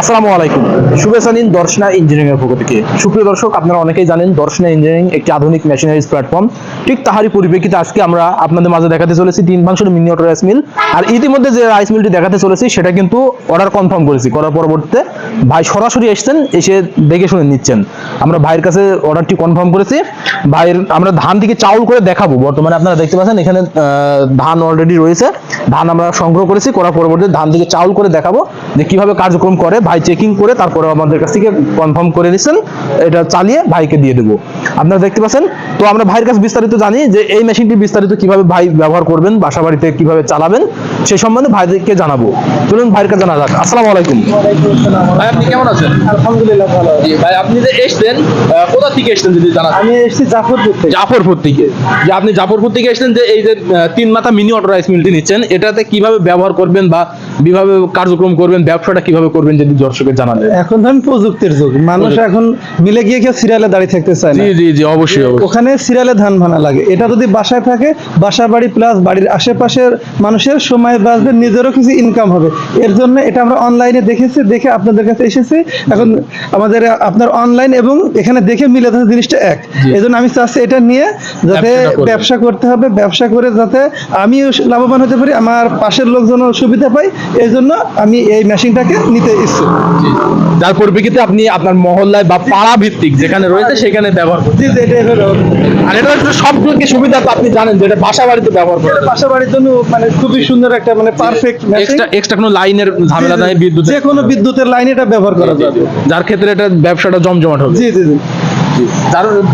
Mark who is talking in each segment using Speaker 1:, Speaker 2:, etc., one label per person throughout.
Speaker 1: আসসালামু আলাইকুম। শুভেচ্ছা নিন দর্শনা ইঞ্জিনিয়ারিং এর পক্ষ থেকে। সুপ্রিয় দর্শক, আপনারা অনেকেই জানেন দর্শনা ইঞ্জিনিয়ারিং একটি আধুনিক মেশিনারিজ প্ল্যাটফর্ম ঠিক তাহারই পরিপ্রেক্ষিতে আজকে আমরা আপনাদের মাঝে দেখাতে চলেছি তিন মিনি অটো রাইস মিল আর ইতিমধ্যে যে রাইস মিলটি দেখাতে চলেছি, সেটা কিন্তু অর্ডার কনফার্ম করেছি। করার পরবর্তীতে ভাই সরাসরি এসেছেন, এসে দেখে শুনে নিচ্ছেন। আমরা ভাইয়ের কাছে অর্ডারটি কনফার্ম করেছি। ভাইয়ের, আমরা ধান থেকে চাউল করে দেখাবো। বর্তমানে আপনারা দেখতে পাচ্ছেন, এখানে ধান অলরেডি রয়েছে। ধান আমরা সংগ্রহ করেছি। করার পরবর্তীতে ধান থেকে চাউল করে দেখাবো যে কীভাবে কার্যক্রম করে। ভাই চেকিং করে তারপরে আমাদের কাছ থেকে কনফার্ম করে নিচ্ছেন এটা চালিয়ে ভাইকে দিয়ে দেবো। আপনারা দেখতে পাচ্ছেন? তো আমরা ভাইয়ের কাছে বিস্তারিত জানি যে এই মেশিনটি বিস্তারিত কীভাবে ভাই ব্যবহার করবেন বাসা বাড়িতে কীভাবে চালাবেন সেই সম্বন্ধে ভাইদেরকে জানাব। চলুন ভাইয়ের কাছে জানা যাক। আসসালামু আলাইকুম। ভাই আপনি কেমন আছেন?
Speaker 2: আলহামদুলিল্লাহ ভালো
Speaker 1: জি ভাই আপনি যে এসেছেন কোথা থেকে এসেছেন যদি জানা
Speaker 2: আমি এসেছি জাফরপুর থেকে।
Speaker 1: জাফরপুর থেকে। যে আপনি জাফরপুর থেকে এসেছেন যে এই যে তিন মাথা মিনি অটো রাইস মিলটি নিচ্ছেন এটাতে কীভাবে ব্যবহার করবেন বা কীভাবে কার্যক্রম করবেন ব্যবসাটা কীভাবে করবেন যদি দর্শকের জানালেন
Speaker 2: এখন ধরেন প্রযুক্তির যুগ মানুষ এখন মিলে গিয়ে কেউ সিরিয়ালে দাঁড়িয়ে থাকতে চায় না।
Speaker 1: জি জি জি অবশ্যই
Speaker 2: ওখানে সিরিয়ালে ধান ভানা লাগে। এটা যদি বাসায় থাকে বাসা বাড়ি প্লাস বাড়ির আশেপাশের মানুষের সময় বাঁচবে নিজেরও কিছু ইনকাম হবে। এর জন্য এটা আমরা অনলাইনে দেখেছি দেখে আপনাদের কাছে এসেছি। এখন আমাদের আপনার অনলাইন এবং এখানে দেখে মিলে যাচ্ছে জিনিসটা এক। এই জন্য আমি চাচ্ছি এটা নিয়ে যাতে ব্যবসা করতে হবে ব্যবসা করে যাতে আমিও লাভবান হতে পারি আমার পাশের লোকজনও সুবিধা পাই এই জন্য আমি এই মেশিনটাকে নিতে ইচ্ছুক।
Speaker 1: যার পরিপ্রেক্ষিতে আপনি আপনার মহল্লায় বা পাড়া ভিত্তিক যেখানে রয়েছে সেখানে ব্যবহার করবেন
Speaker 2: জি জি এটা
Speaker 1: আর এটা হচ্ছে সবথেকে সুবিধা তো আপনি জানেন যে এটা বাসা বাড়িতে ব্যবহার করেন
Speaker 2: বাসা বাড়ির জন্য মানে খুবই সুন্দর একটা মানে পারফেক্ট
Speaker 1: এক্সট্রা এক্সট্রা কোনো লাইনের ঝামেলা নাই বিদ্যুৎ
Speaker 2: যে কোনো বিদ্যুতের লাইন এটা ব্যবহার করা যাবে।
Speaker 1: যার ক্ষেত্রে এটা ব্যবসাটা জমজমাট হবে।
Speaker 2: জি জি জি।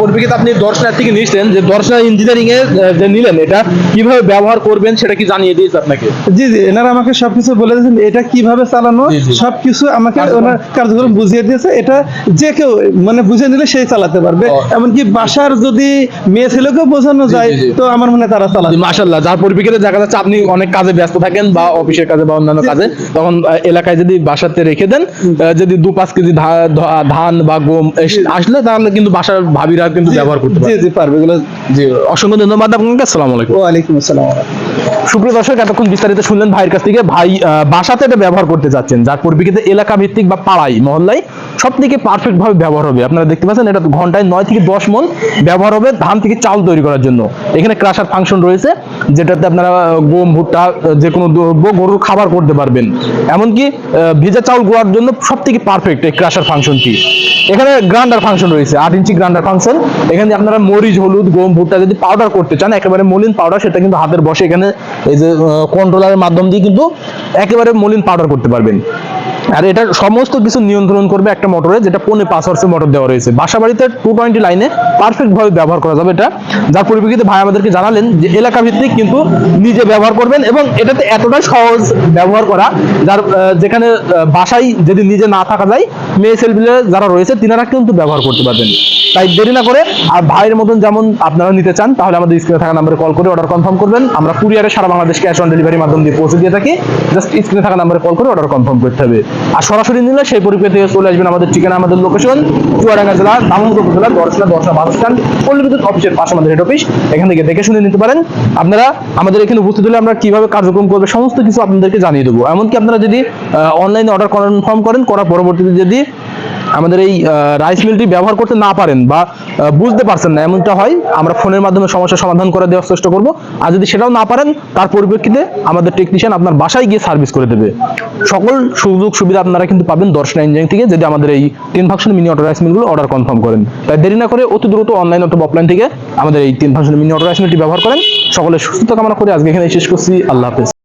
Speaker 1: পরিপ্রেক্ষিতে আপনি দর্শনার থেকে নিচ্ছেন যে দর্শনা ইঞ্জিনিয়ারিং এ যে নিলেন এটা কীভাবে ব্যবহার করবেন সেটা কি জানিয়ে দিয়েছে আপনাকে?
Speaker 2: জি জি এনারা আমাকে সবকিছু বলে দিয়েছেন এটা কীভাবে চালানো। সবকিছু আমাকে ওনার কার্যক্রম বুঝিয়ে দিয়েছে এটা যে কেউ মানে বুঝিয়ে নিলে সেই চালাতে পারবে। এমনকি বাসার যদি মেয়ে ছেলেকেও বোঝানো যায়। তো আমার মনে তারা চালাবে।
Speaker 1: মাশাল্লাহ যার পরিপ্রেক্ষিতে দেখা যাচ্ছে আপনি অনেক কাজে ব্যস্ত থাকেন বা অফিসের কাজে বা অন্যান্য কাজে তখন এলাকায় যদি বাসাতে রেখে দেন যদি দু পাঁচ কেজি ধান বা গম আসলে তাহলে কিন্তু বাসার ভাবিরা কিন্তু ব্যবহার করতে
Speaker 2: জি
Speaker 1: পারে।
Speaker 2: জি পারবে এগুলো
Speaker 1: জি। অসংখ্য ধন্যবাদ আপনাকে আসসালামু আলাইকুম।
Speaker 2: ওয়ালাইকুম আসসালাম
Speaker 1: সুপ্রিয় দর্শক এতক্ষণ বিস্তারিত শুনলেন ভাইয়ের কাছ থেকে। ভাই আহ, বাসাতে এটা ব্যবহার করতে যাচ্ছেন যার পরিপ্রেক্ষিতে এলাকা ভিত্তিক বা পাড়াই মহল্লায় সব থেকে পারফেক্ট ভাবে ব্যবহার হবে। আপনারা দেখতে পাচ্ছেন এটা ঘন্টায় নয় থেকে দশ মন ব্যবহার হবে ধান থেকে চাল তৈরি করার জন্য। এখানে ক্রাশার ফাংশন রয়েছে, যেটাতে আপনারা গম, ভুট্টা যে কোনো গরুর খাবার করতে পারবেন। এমনকি ভেজা চাউল গোয়ার জন্য সব থেকে পারফেক্ট এই ক্রাশার ফাংশনটি এখানে গ্রান্ডার ফাংশন রয়েছে, আট ইঞ্চি গ্রাইন্ডার ফাংশন এখানে আপনারা মরিচ, হলুদ, গম, ভুট্টা যদি পাউডার করতে চান, একেবারে মলিন পাউডার সেটা কিন্তু হাতের বসে এখানে এই যে কন্ট্রোলারের মাধ্যম দিয়ে কিন্তু একেবারে মলিন পাউডার করতে পারবেন। আর এটা সমস্ত কিছু নিয়ন্ত্রণ করবে একটা মোটরে যেটা পনে পাঁচ হর্সের মোটর দেওয়া রয়েছে। বাসা বাড়িতে টু টোয়েন্টি লাইনে পারফেক্ট ভাবে ব্যবহার করা যাবে এটা। যার পরিপ্রেক্ষিতে ভাই আমাদেরকে জানালেন যে এলাকা ভিত্তিক কিন্তু নিজে ব্যবহার করবেন এবং এটাতে এতটাই সহজ ব্যবহার করা, যার যেখানে বাসায় যদি নিজে না থাকা যায়, মেয়ে ছেলেপিলে যারা রয়েছে, তিনারা কিন্তু ব্যবহার করতে পারবেন। তাই দেরি না করে, আর ভাইয়ের মতন যেমন আপনারা নিতে চান, তাহলে আমাদের স্ক্রিনে থাকা নাম্বারে কল করে অর্ডার কনফার্ম করবেন। আমরা কুরিয়ারে সারা বাংলাদেশ ক্যাশ অন ডেলিভারি মাধ্যম দিয়ে পৌঁছে দিয়ে থাকি। জাস্ট স্ক্রিনে থাকা নাম্বারে কল করে অর্ডার কনফার্ম করতে হবে। আর সরাসরি নিলে সেই পরিপ্রেক্ষিতে চলে আসবেন আমাদের ঠিকানা, আমাদের লোকেশন চুয়াডাঙ্গা জেলা দামোদর উপজেলা দর্শনা দর্শনা বাস স্ট্যান্ড পল্লী বিদ্যুৎ অফিসের পাশে আমাদের হেড অফিস এখান থেকে দেখে শুনে নিতে পারেন। আপনারা আমাদের এখানে উপস্থিত হলে আমরা কীভাবে কার্যক্রম করবে, সমস্ত কিছু আপনাদেরকে জানিয়ে দেবো। এমনকি আপনারা যদি অনলাইনে অর্ডার কনফার্ম করেন করার পরবর্তীতে যদি আমাদের এই রাইস মিলটি ব্যবহার করতে না পারেন বা বুঝতে পারছেন না, এমনটা হয়, আমরা ফোনের মাধ্যমে সমস্যার সমাধান করে দেওয়ার চেষ্টা করব। আর যদি সেটাও না পারেন, তার পরিপ্রেক্ষিতে আমাদের টেকনিশিয়ান আপনার বাসায় গিয়ে সার্ভিস করে দেবে। সকল সুযোগ সুবিধা আপনারা কিন্তু পাবেন দর্শনা ইঞ্জিনিয়ারিং থেকে যদি আমাদের এই তিন ফাংশন মিনি অটো রাইস মিলগুলো অর্ডার কনফার্ম করেন। তাই দেরি না করে অতি দ্রুত অনলাইন অথবা অফলাইন থেকে আমাদের এই তিন ফাংশন মিনি অটো রাইস মিলটি ব্যবহার করেন। সকলের সুস্থতা কামনা করে আজকে এখানে শেষ করছি। আল্লাহ হাফেজ।